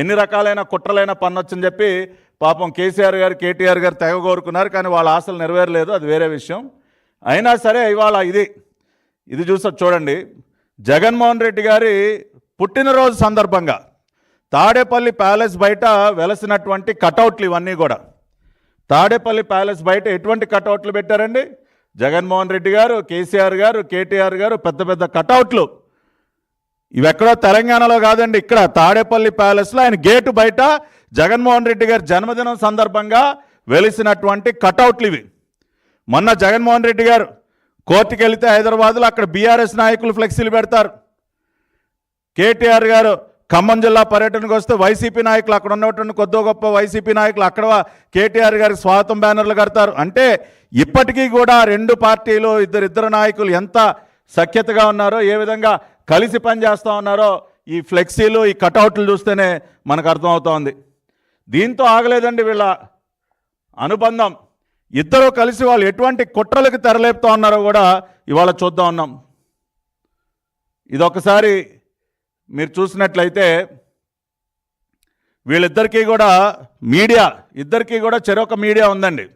ఎన్ని రకాలైన కుట్రలైన పన్నొచ్చని చెప్పి పాపం కేసీఆర్ గారు కేటీఆర్ గారు తెగ కోరుకున్నారు కానీ వాళ్ళ ఆశలు నెరవేరలేదు. అది వేరే విషయం. అయినా సరే ఇవాళ ఇది ఇది చూసా చూడండి. జగన్మోహన్ రెడ్డి గారి పుట్టినరోజు సందర్భంగా తాడేపల్లి ప్యాలెస్ బయట వెలసినటువంటి కటౌట్లు ఇవన్నీ కూడా. తాడేపల్లి ప్యాలెస్ బయట ఎటువంటి కటౌట్లు పెట్టారండి? జగన్మోహన్ రెడ్డి గారు కేసీఆర్ గారు కేటీఆర్ గారు పెద్ద పెద్ద కటౌట్లు ఇవి ఎక్కడో తెలంగాణలో కాదండి ఇక్కడ తాడేపల్లి ప్యాలెస్లో ఆయన గేటు బయట జగన్మోహన్ రెడ్డి గారి జన్మదినం సందర్భంగా వెలిసినటువంటి కటౌట్లు ఇవి. మొన్న జగన్మోహన్ రెడ్డి గారు కోర్టుకి వెళితే హైదరాబాద్లో అక్కడ బీఆర్ఎస్ నాయకులు ఫ్లెక్సీలు పెడతారు. కేటీఆర్ గారు ఖమ్మం జిల్లా పర్యటనకు వస్తే వైసీపీ నాయకులు అక్కడ ఉన్నటువంటి కొద్దో గొప్ప వైసీపీ నాయకులు అక్కడ కేటీఆర్ గారికి స్వాగతం బ్యానర్లు కడతారు. అంటే ఇప్పటికీ కూడా రెండు పార్టీలు ఇద్దరిద్దరు నాయకులు ఎంత సఖ్యతగా ఉన్నారో ఏ విధంగా కలిసి పనిచేస్తూ ఉన్నారో ఈ ఫ్లెక్సీలు ఈ కటౌట్లు చూస్తేనే మనకు అర్థమవుతోంది. దీంతో ఆగలేదండి వీళ్ళ అనుబంధం. ఇద్దరూ కలిసి వాళ్ళు ఎటువంటి కుట్రలకు తెరలేపుతూ ఉన్నారో కూడా ఇవాళ చూద్దాం ఉన్నాం. ఇదొకసారి మీరు చూసినట్లయితే వీళ్ళిద్దరికీ కూడా మీడియా ఇద్దరికీ కూడా చెరొక మీడియా ఉందండి.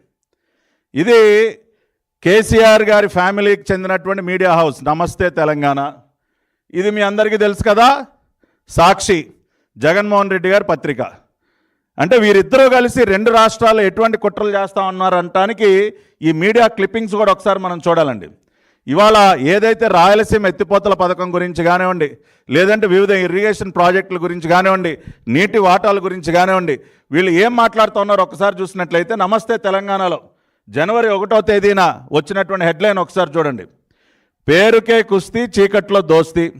ఇది కేసీఆర్ గారి ఫ్యామిలీకి చెందినటువంటి మీడియా హౌస్ నమస్తే తెలంగాణ. ఇది మీ అందరికీ తెలుసు కదా? సాక్షి జగన్మోహన్ రెడ్డి గారి పత్రిక. అంటే వీరిద్దరూ కలిసి రెండు రాష్ట్రాల్లో ఎటువంటి కుట్రలు చేస్తా ఉన్నారంటానికి ఈ మీడియా క్లిప్పింగ్స్ కూడా ఒకసారి మనం చూడాలండి. ఇవాళ ఏదైతే రాయలసీమ ఎత్తిపోతల పథకం గురించి కానివ్వండి లేదంటే వివిధ ఇరిగేషన్ ప్రాజెక్టుల గురించి కానివ్వండి నీటి వాటాల గురించి కానివ్వండి వీళ్ళు ఏం మాట్లాడుతున్నారో ఒకసారి చూసినట్లయితే నమస్తే తెలంగాణలో. జనవరి ఒకటో తేదీన వచ్చినటువంటి హెడ్లైన్ ఒకసారి చూడండి. పేరుకే కుస్తీ చీకట్లో దోస్తీ.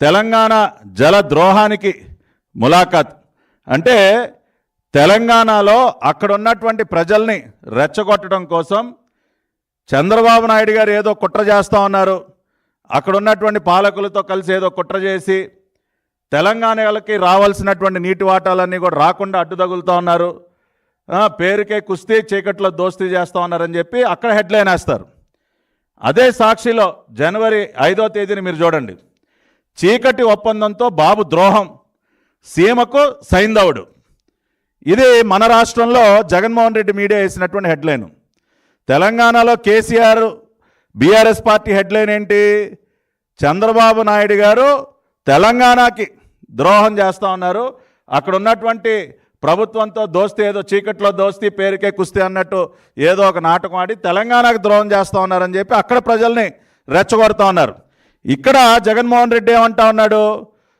తెలంగాణ జల ద్రోహానికి ములాఖాత్. అంటే తెలంగాణలో అక్కడ ఉన్నటువంటి ప్రజల్ని రెచ్చగొట్టడం కోసం చంద్రబాబు నాయుడు గారు ఏదో కుట్ర చేస్తూ ఉన్నారు. అక్కడ ఉన్నటువంటి పాలకులతో కలిసి ఏదో కుట్ర చేసి తెలంగాణకి రావాల్సినటువంటి నీటి వాటాలన్నీ కూడా రాకుండా అడ్డు తగులుతూ ఉన్నారు పేరుకే కుస్తీ చీకట్లో దోస్తీ చేస్తూ ఉన్నారని చెప్పి అక్కడ హెడ్లైన్ వేస్తారు. అదే సాక్షిలో జనవరి ఐదో తేదీని మీరు చూడండి. చీకటి ఒప్పందంతో బాబు ద్రోహం సీమకు సైంధవుడు. ఇది మన రాష్ట్రంలో జగన్మోహన్ రెడ్డి మీడియా వేసినటువంటి హెడ్లైన్. తెలంగాణలో కేసీఆర్ బీఆర్ఎస్ పార్టీ హెడ్లైన్ ఏంటి? చంద్రబాబు నాయుడు గారు తెలంగాణకి ద్రోహం చేస్తూ ఉన్నారు. అక్కడ ఉన్నటువంటి ప్రభుత్వంతో దోస్తీ ఏదో చీకట్లో దోస్తీ పేరుకే కుస్తీ అన్నట్టు ఏదో ఒక నాటకం ఆడి తెలంగాణకు ద్రోహం చేస్తూ ఉన్నారని చెప్పి అక్కడ ప్రజల్ని రెచ్చగొడుతూ ఉన్నారు. ఇక్కడ జగన్మోహన్ రెడ్డి ఏమంటా ఉన్నాడు?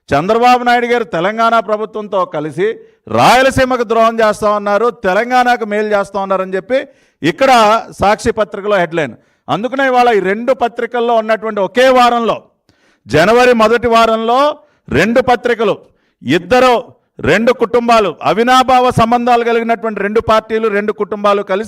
చంద్రబాబు నాయుడు గారు తెలంగాణ ప్రభుత్వంతో కలిసి రాయలసీమకు ద్రోహం చేస్తూ ఉన్నారు తెలంగాణకు మేలు చేస్తూ ఉన్నారని చెప్పి ఇక్కడ సాక్షి పత్రికలో హెడ్లైన్. అందుకనే ఇవాళ ఈ రెండు పత్రికల్లో ఉన్నటువంటి ఒకే వారంలో జనవరి మొదటి వారంలో రెండు పత్రికలు ఇద్దరు రెండు కుటుంబాలు అవినాభావ సంబంధాలు కలిగినటువంటి రెండు పార్టీలు రెండు కుటుంబాలు కలిసి